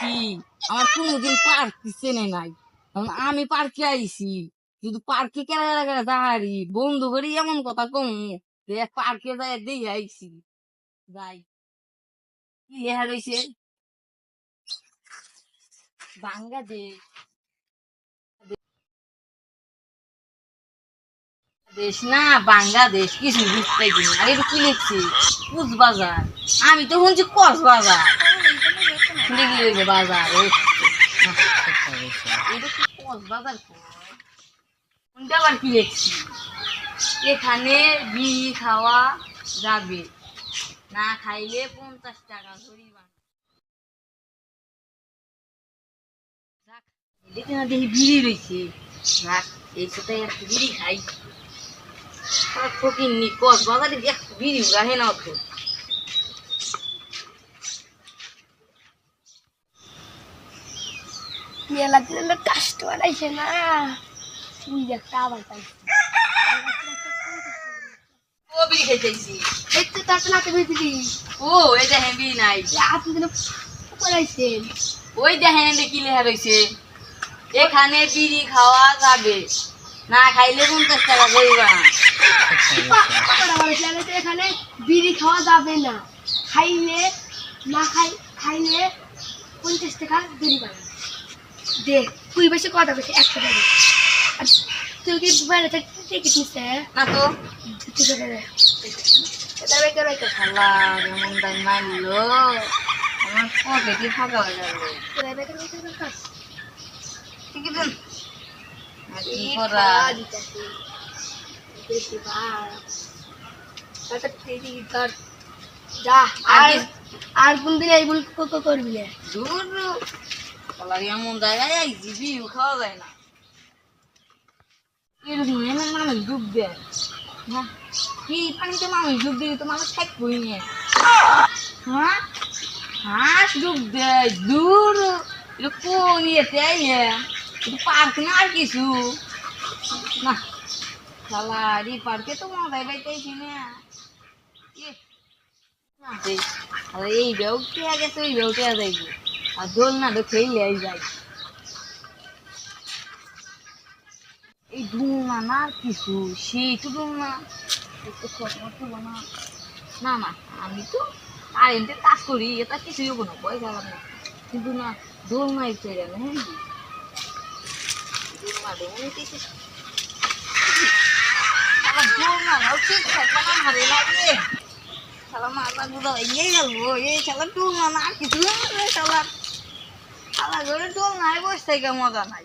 কি? আমার কোনোদিন পার্ক চেনে নাই। আমি পার্কে আইছি। শুধু পার্কে কেনা দাঁড়ি বন্ধু করে এমন কথা কম। পার্কে যাই দিয়ে আইছি। যাই। দেশ না, বাংলাদেশ কিছু বুঝতে এটা কি লিখছি? কুচবাজার। আমি তো শুনছি কক্সবাজার। বাজার লিখছি এখানে বিড়ি খাওয়া যাবে না খাইলে পঞ্চাশ টাকা দেখি দেখি বিড়ি রয়েছে রাখ এই সাথে বিড়ি খাই ফকির নি কক্সবাজারে একটু বিড়ি রাখে না মেলা দিলে কাস্টমার আইসে না। তুই একটা আবার এখানে বিড়ি খাওয়া যাবে না খাইলে পঞ্চাশ টাকা করিবা এখানে বিড়ি খাওয়া যাবে না। খাইলে না খাই খাইলে পঞ্চাশ টাকা দেরি পাবে দে তুই বেশি কথা বেশি একশো টাকা আর তুই কি বাইরে টিকিট নিচ্ছে না তো। ঠিক আছে এটা এমন দাম মারলো। আমার ফাঁকা হয়ে ঠিক আছে আর আচ্ছা আর আগে- কোন দিন এইগুলো ক- ক- করবি? দূর। শালা এমন জায়গায় আইছি বিউ খাওয়া যায় না। এরকম এমন মানুষ ডুব দেয় না কি পানিতে মানুষ ডুব দিলে তো মানুষ থাকবই না। হ্যাঁ? হাঁস ডুব দেয় দূর। এটা কোন ইয়েতে এটা পার্ক না আর কিছু? না শালা এই পার্কে তো মজাই পাইতেছি না। ইয়ে, এই বেউ কে গেছে ওই বেউ কে যাইব আর দোল না তো খেলে যায় এই ডুমনা না আর কিছু সেই তো তুলো না না না, আমি তো কারেন্টের কাজ করি, এটা কিছুই হব না, পয়সা লাগবে কিন্তু না, দোল নাই চলে না হ্যাঁ দোল না দেবো কিছু আমার দোল না দাও ঠিক থাকবে না হারে লাগবে। শালা মাথা গুলো এই গেলবো এই শালা টুল না না কিছু না নাই থেকে মজা নাই।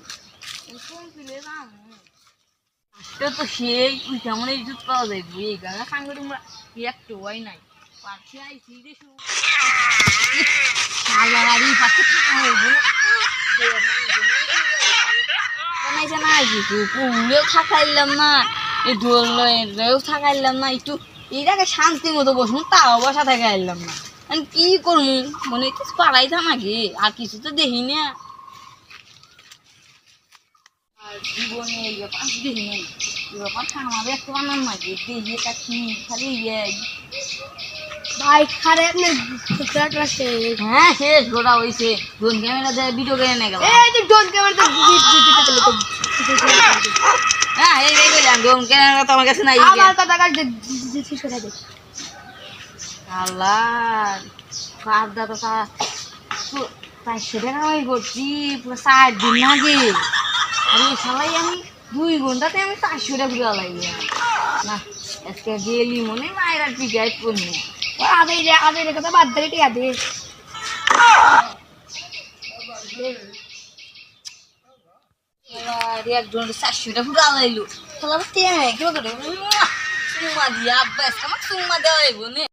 তো সেই তুই কেমন পাওয়া যায় এই গাঙা সাঙ্গরে আমরা একটু হয় নাই। পাচ্ছি আইছি রে শু শালারি পাচ্ছে থাকা হইব না কিছু থাকাইলাম না এই ডোলেও থাকাইলাম না, একটু এটাকে শান্তি মতো বসুন, তাও বসা থেকে আইলাম না। আমি কি করব মনে হচ্ছে পাড়াইতাম আগে আর কিছু তো দেখি না। আর জীবনে এই ব্যাপার দেখি নাই। এই ব্যাপার আমাদের একটু আনার মাঝে দেখি এটা কি খালি এই খারে আপনি হ্যাঁ শেষ গোটা হয়েছে ড্রোন ক্যামেরা দিয়ে ভিডিও করে নিয়ে গেল এই যে ডোন ক্যামেরা তো দিতে চলে তো হ্যাঁ এই এই ড্রোন ক্যামেরা তো আমার কাছে নাই। আমার কথা দে আল্লাহ কার দাদা তা চারশো টাকা আমি করছি পুরো চার দিন আগে আর ওই সালাই আমি দুই ঘন্টাতে আমি চারশো টাকা ঘুরে লাগি না আজকে গেলি মনে মায়ের আর পিছাই পড়ি আবে রে আবে রে কথা বাদ দে টিয়া দে একজন চারশো টাকা ঘুরে লাইলো তাহলে তেমন কেউ করে চুমা দিয়ে আব্বাস আমার চুমা দেওয়া হইব নে